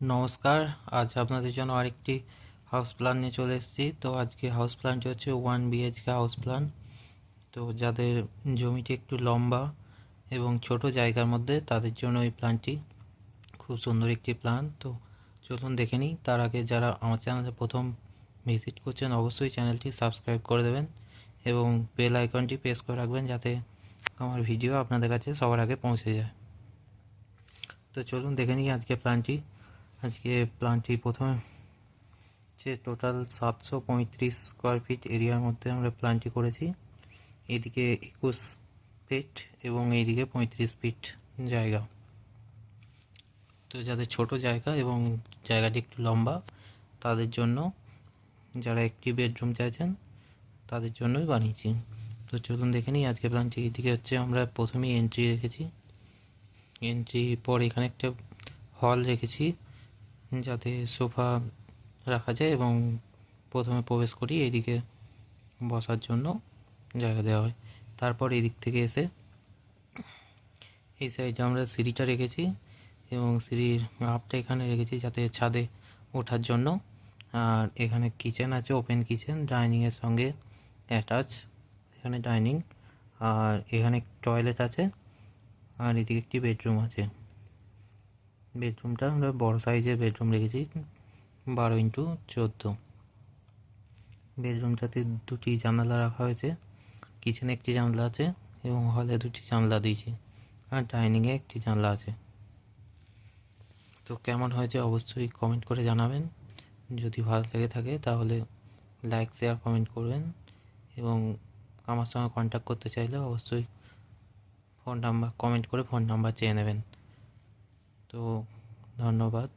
নমস্কার, আজ আপনাদের জন্য আরেকটি হাউস প্ল্যান নিয়ে চলে এসেছি। তো আজকে হাউস প্ল্যানটি হচ্ছে ওয়ান বিএইচকে হাউস প্ল্যান তো যাদের জমিটি একটু লম্বা এবং ছোট জায়গার মধ্যে, তাদের জন্য এই প্ল্যানটি খুব সুন্দর একটি প্ল্যান তো চলুন দেখে নিই। তার আগে যারা আমার চ্যানেলে প্রথম ভিজিট করছেন, অবশ্যই চ্যানেলটি সাবস্ক্রাইব করে দেবেন এবং বেল আইকনটি প্রেস করে রাখবেন যাতে আমার ভিডিও আপনাদের কাছে সবার আগে পৌঁছে যায়। তো চলুন দেখে নিই আজকে প্ল্যানটি আজকে প্ল্যানটি প্রথমে যে টোটাল সাতশো পঁয়ত্রিশ স্কোয়ার ফিট এরিয়ার মধ্যে আমরা প্ল্যানটি করেছি। এদিকে একুশ ফিট এবং এইদিকে পঁয়ত্রিশ ফিট জায়গা। তো যাদের ছোট জায়গা এবং জায়গাটি একটু লম্বা, তাদের জন্য যারা একটি বেডরুম চাইছেন, তাদের জন্যই বানিয়েছি। তো চলুন দেখে নিই আজকে প্ল্যানটি এদিকে হচ্ছে আমরা প্রথমেই এন্ট্রি রেখেছি। এন্ট্রি পর এখানে একটা হল রেখেছি। যাতে সোফা রাখা যায় এবং প্রথমে প্রবেশ করি এদিকে বসার জন্য জায়গা দেওয়া হয়। তারপর এদিক থেকে এসে এই সাইডে আমরা সিঁড়িটা রেখেছি এবং সিঁড়ির আপটা এখানে রেখেছি যাতে ছাদে ওঠার জন্য। আর এখানে কিচেন আছে, ওপেন কিচেন ডাইনিংয়ের সঙ্গে অ্যাটাচ, এখানে ডাইনিং। আর এখানে টয়লেট আছে, আর এদিকে একটি বেডরুম আছে। বেডরুমটা আমরা বড় সাইজের বেডরুম রেখেছি, বারো ইন্টু চোদ্দ। বেডরুমটাতে দুটি জানালা রাখা হয়েছে, কিচেনে একটি জানলা আছে এবং হলে দুটি জানলা দিয়েছি আর ডাইনিংয়ে একটি জানলা আছে। তো কেমন হয়েছে অবশ্যই কমেন্ট করে জানাবেন। যদি ভালো লেগে থাকে তাহলে লাইক, শেয়ার, কমেন্ট করবেন এবং আমার সঙ্গে কন্ট্যাক্ট করতে চাইলে অবশ্যই ফোন নাম্বার, কমেন্ট করে ফোন নাম্বার চেয়ে নেবেন। তো ধন্যবাদ।